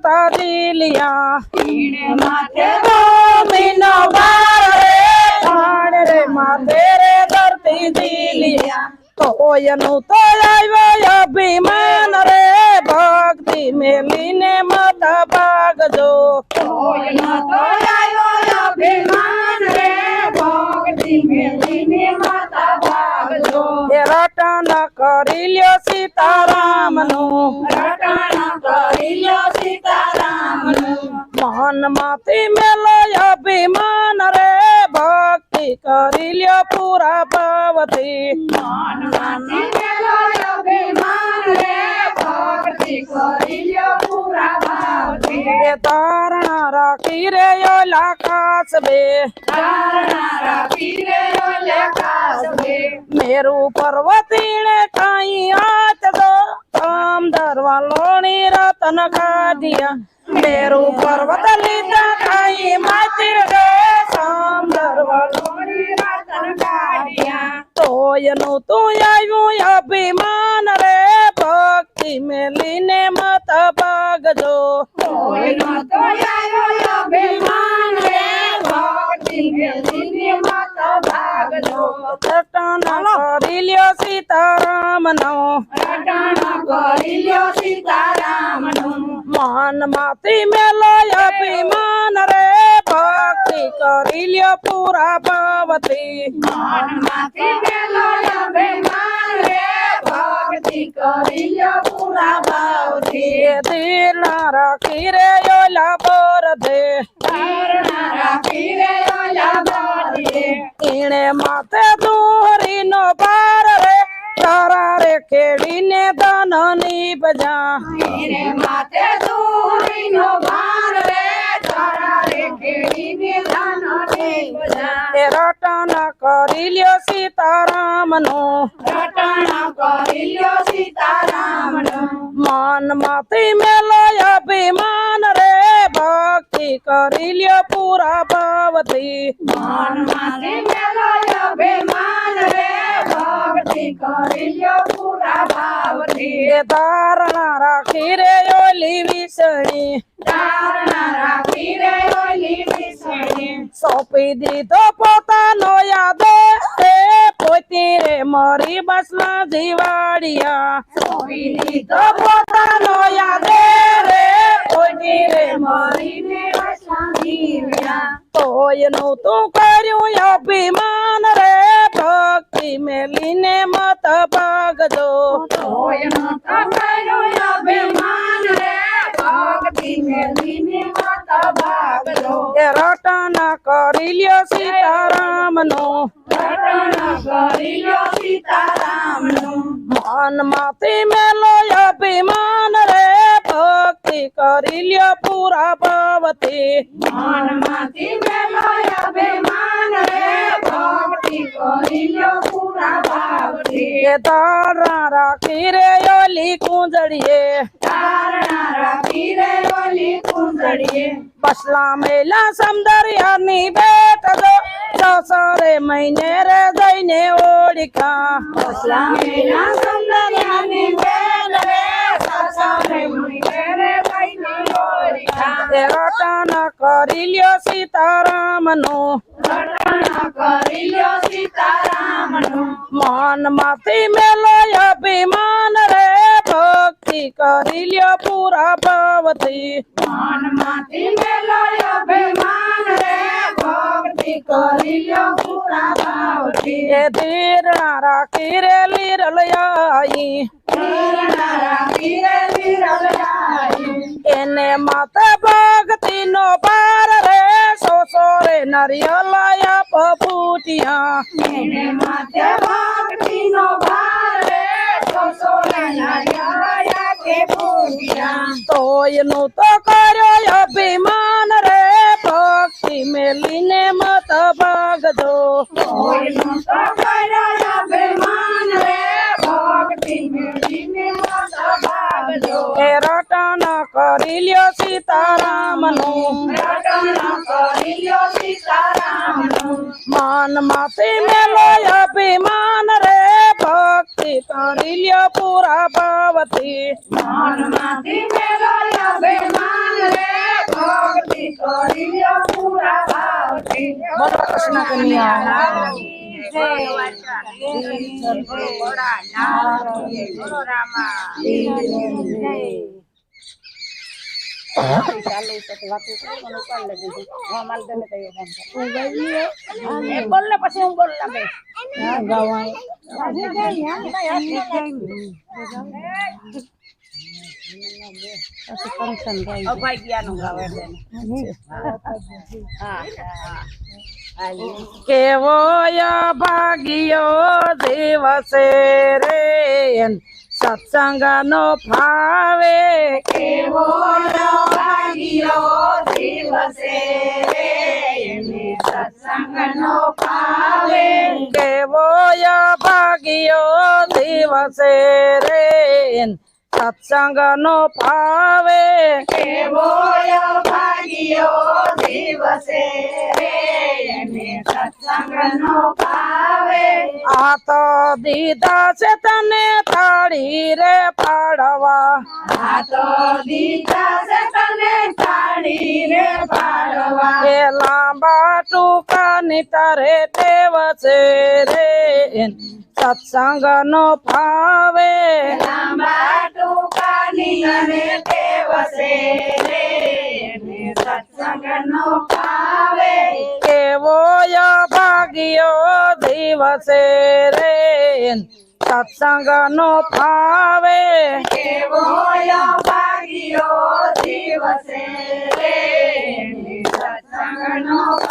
ધરતા દિલિયા તીણે માથે ભૂમિ નો ભાર રે પ્રાણ રે માથે રે ધરતી દિલિયા તોયનું તો આવ્યો અભિમાન રે ભક્તિ મેલીને મત ભાગજો કોઈનો તો આવ્યો અભિમાન રે ભક્તિ મેલીને માતા ભાગજો એ રટન કરી લ્યો સીતારામનું રટણ કરી લ્યો સીતારામનું મન માંથી મેલો અભિમાન રે ભક્તિ કરી લ્યો પૂરા ભાવથી મનમાંથી મેલો અભિમાન રે ભક્તિ કરી લ્યો પૂરા ભાવથી એ તારણા રાખી રે ઓલા કાસ બે ધારણા રાખી રે ઓલે કાસબે મેરુ પર્વતીણે કાઈ હાથ દો કામ ધરવા લોણી રતન કાઢિયા મેરુ પર્વત લીધા કાઈ માચી રે કામ ધરવા લોણી રતન કાઢ્યા તોયનું તું આવ્યું અભિમાન રે ભક્તિ ती मेलीने मत बागजो होय न रे भक्ति मेलीने मत बागजो रटन करी लियो सीताराम नो। रटन करी लियो सीताराम नो। मन माती मेलो अभिमान रे भक्ति करी लियो पूरा पावती। मन माती मेलो अभिमान રાખી રે ઓલા બોરધે ધારણા રાખી રે ઓલા ભાઈએ ઈણે માથે દોરી નો પાર રે તારા રે ખેડીને ધન માથે રે કરી ધાનો સીતારામ એ રટન કરી લ્યો લ્યો સીતારામનું. મનમાંથી મેલો અભિમાન રે. ભક્તિ કરી લ્યો પૂરા ભાવથી મનમાંથી મેલો અભિમાન રે ભક્તિ કરી લ્યો પૂરા ભાવથી એ ધારણા રાખી રે ઓલી વિસણી ધારણા રાખી રે ઓલી વિસણી સોંપી દીધો પોતાનો યાદે રે પોતી રે મરી બસના જીવાડિયા સોઈ લીધો તો પોતાનો યાદે રે પોતી રે મરીને વસા જીવ્યા તોયનું તું કર્યું અભિમાન રે ભક્તિ મેલીને મત ભાગજો. તોયનો તમારો અભિમાન રે ભક્તિ મેલીને માતા ભાગલો રટન કરી લ્યો સીતારામનો. રટણ કરી લ્યો સીતારામનું. મનમાંથી મેલો અભિમાન રે ભક્તિ કરી લ્યો પૂરા ભાવથી મનમાંથી મેલો અભિમાન રે ભક્તિ કરી લ્યો પૂરા ભાવથી એ તારા રાખી રે ઓલી કુંજડીએ. ધારણા રાખી રે ઓલી કુંજડીએ. બસલા મેલા સમદરિયાની બેટ જો સસરે મહિને રે જઈને ઓળખા. બસલા મેલા સુંદરિયાની બેન રે કરી લ્યો સીતારામનો રટણ કરી લ્યો સીતારામનું મન માંથી મેલો અભિમાન રે ભક્તિ કરી લ્યો પૂરા ભાવથી મનમાંથી મેલો અભિમાન રે એ ધીરણા રાખી રે લીરલયાઈ. પ્રેરણા રાખી રે વિરલાઈ એને માથે ભક્તિ નો પાર રે. સોસો રે નરિયલયા પપૂટિયા એને માથે ભક્તિનો ભાર રે. સોસો રે નારિયેળયા તોયનું તો કર્યો અભિમાન. मेलिने मत भाग दो। तो बेमान रे भक्ति मेली रटन करी सीताराम नु। रटन मान माफ़ी मेलो अभिमान रे, भक्ति करी लियो पूरा पावती। मान माफ़ी मेलो अभिमान रे ભાવથી બોલો કૃષ્ણ કન્યા બોલ પછી હું બોલ બે અભાઈ ગયા નું ગાવે કેવો ભાગ્યો દિવસે રે? સત્સંગ નો ફાવે. કેવો ભાગ્યો દિવસે રે? એને સત્સંગનો પાવે કેવો ભાગ્યો દિવસે રે? સત્સંગ નો ફાવે કેવો ભાગ્યો દિવસે રે એને સત્સંગનો પાવે આ તો દીધા છે તને તાળી રે પાડવા. આ તો દીધા છે તને તાળી રે પાડવા. એ લાંબા ટૂંકા ની તારે ટેવ છે રે. સત્સંગ નો ફાવે. લાંબા ટૂંકાની અને કેવો ભાગ્યો દિવસે રે. સત્સંગ નો ફાવે. કેવો ભાગ્યો દિવસે રે. સત્સંગ સત્સંગનો પાવે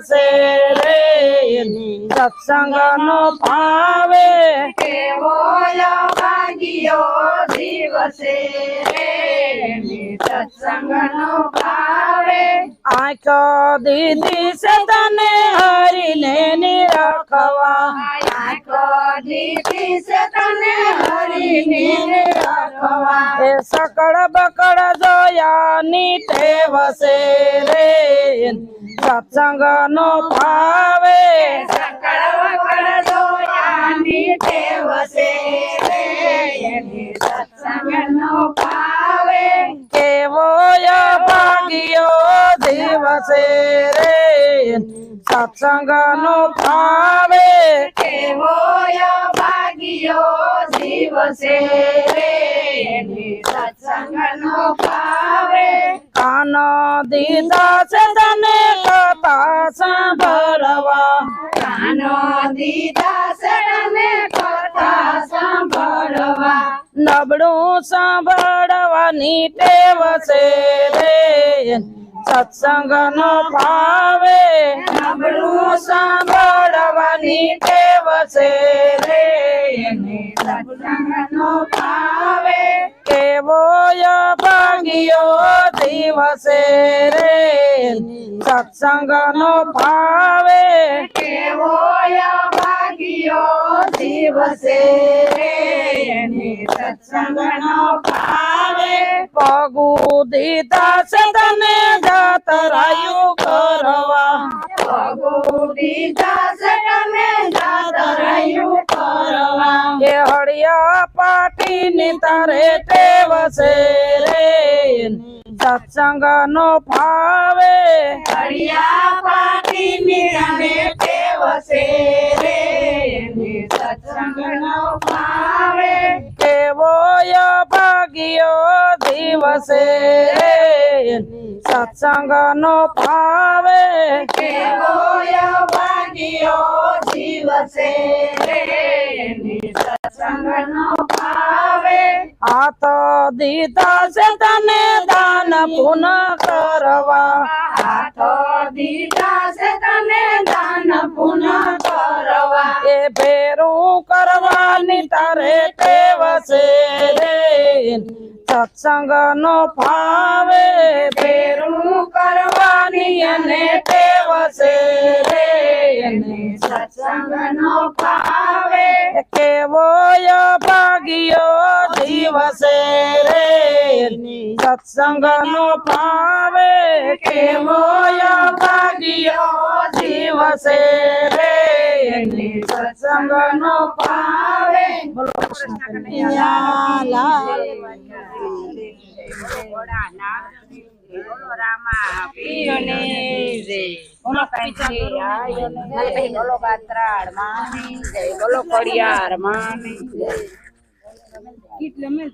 દિવસે રે સત્સંગ નો ફાવે કેવો ભાગ્યો દિવસે રે એની સત્સંગનો પાવે આંખ દીદી છે તને હરીને નિરખવા. આંખો દીદી છે તને હરીને નિરખવા. એ સકળ બકળની સત્સંગ નો જોયાની ટેવસે રે એની સત્સંગનો પાવે કેવો ભાગ્યો દિવસે રે સત્સંગ નો ફાવે કેવો ભાગ્યો દિવસે રે એની સત્સંગનો પાવે કાન દીધા છે તને કથા સાંભળવા કાનો દીધા સડને કથા સાંભળવા નબળું સાંભળવાની ટેવ છે રે સત્સંગ નો ભાવે નબળું સાંભળવાની ટેવ છે કેવો ભાંગ્યો દિવસે રે. સત્સંગ નો ભાવે. કેવો ભાગ્યો દિવસે રે એની સત્સંગનો પાવે પગુ દીધા છે તને જાતરાયું કરવા પગુ દીધા સટને જાતરાયું કરવા એ હળિયા પાટી ની તારે ટેવ છે રે સત્સંગ નો ભાવે હરિયા પાટી નિરાને દિવસે સત્સંગ નો ભાવે કેવો ભાગ્યો જીવસે સત્સંગનો ભાવે હાથ દીધા છે તને દાન પુન કરવા હાથો દીધા છે તને દાન પુનઃ કરવા એ ભેરું કરવાની તારે ટેવ છે રે સત્સંગ નો ભાવે ભેરું કરવાની અને ટેવ છે રે સત્સંગનો ભાવે કેવો ભાગ્યો દિવસે રે. સત્સંગ નો ભાવે કેવો ભાગ્યો દિવસે રે. સત્સંગ નો ભાવે બોલો કૃષ્ણ કનૈયા લાલ બોલો કાંઈ બોલો ગાત્રાળમાં બોલો ખોડિયાર માં કેટલે મેં